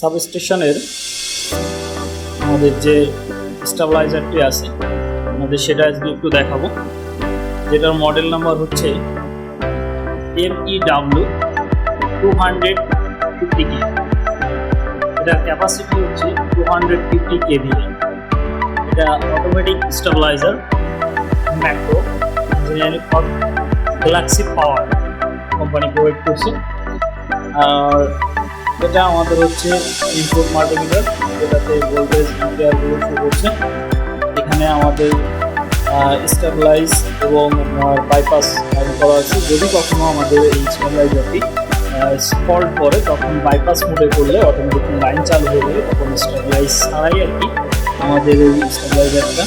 সাবস্টেশনের আমাদের যে স্টাবলাইজারটি আছে, আমাদের সেটা আজকে একটু দেখাবো। যেটার মডেল নাম্বার হচ্ছে M E W two hundred fifty K এটার ক্যাপাসিটি হচ্ছে টু হান্ড্রেড ফিফটি কেভি এটা automatic stabiliser Macro Engineering Galaxy Power company provide করছে। আর এটা আমাদের হচ্ছে ইনপুট মাল্টিমিটার, যেটাতে ভোল্টেজ অ্যাম্পিয়ারগুলো শো করছে এখানে আমাদের স্টেবিলাইজ এবং বাইপাস করা আছে। যদি কখনো আমাদের এই স্টেবিলাইজারটি ফল্ট করে, তখন বাইপাস মোডে করলে অটোমেটিক লাইন চালু হয়ে যাবে। তখন স্টেবিলাইজ ছাড়াই আর কি আমাদের এই স্টেবিলাইজারটা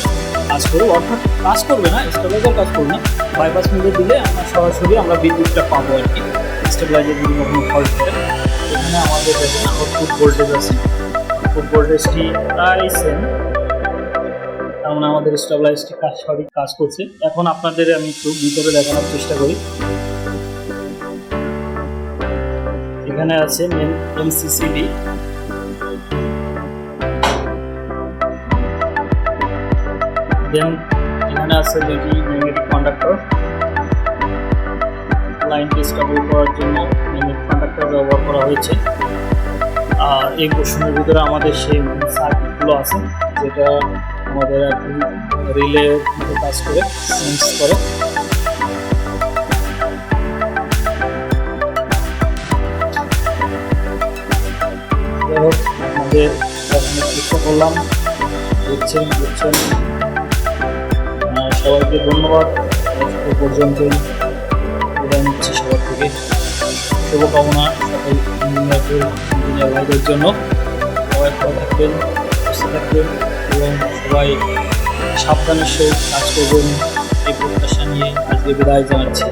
কাজ করবে। অর্থাৎ কাজ করবে না স্টেবিলাইজার কাজ করবে না। বাইপাস মোডে দিলে আমরা সরাসরি আমরা বিদ্যুৎটা পাবো আর কি। স্টেবিলাইজার যদি কখনো ফল্ট করে এখানে আমাদের দেখেন আউটপুট ভোল্টেজ আছে। আউটপুট ভোল্টেজটি প্রায় সেম তার মানে আমাদের স্টেবিলাইজটি কাজ সঠিক কাজ করছে। এখন আপনাদের আমি একটু ভিতরে দেখানোর চেষ্টা করি। এখানে আছে মেন এমসিসিবি দেন এখানে আছে দুটি ম্যাগনেটিক কন্ডাক্টর লাইনটি স্টেবল করার জন্য কন্ডাক্টর ব্যবহার করা হয়েছে। আর এই পোর্শনের ভিতরে আমাদের সেই সার্কিটগুলো আছে, যেটা আমাদের রিলে কাজ করে সেন্স করে। আমাদের চেষ্টা করলাম দেখছেন বুঝছেন সবাইকে ধন্যবাদ। পর্যন্ত সবার থেকে শুভকামনা সকল ভাইদের জন্য। সবাই ভালো থাকবেন, সুস্থ থাকবেন এবং সবাই সাবধানের সহিত কাজ করবেন এই প্রত্যাশা নিয়ে আজকে বিদায় জানাচ্ছি।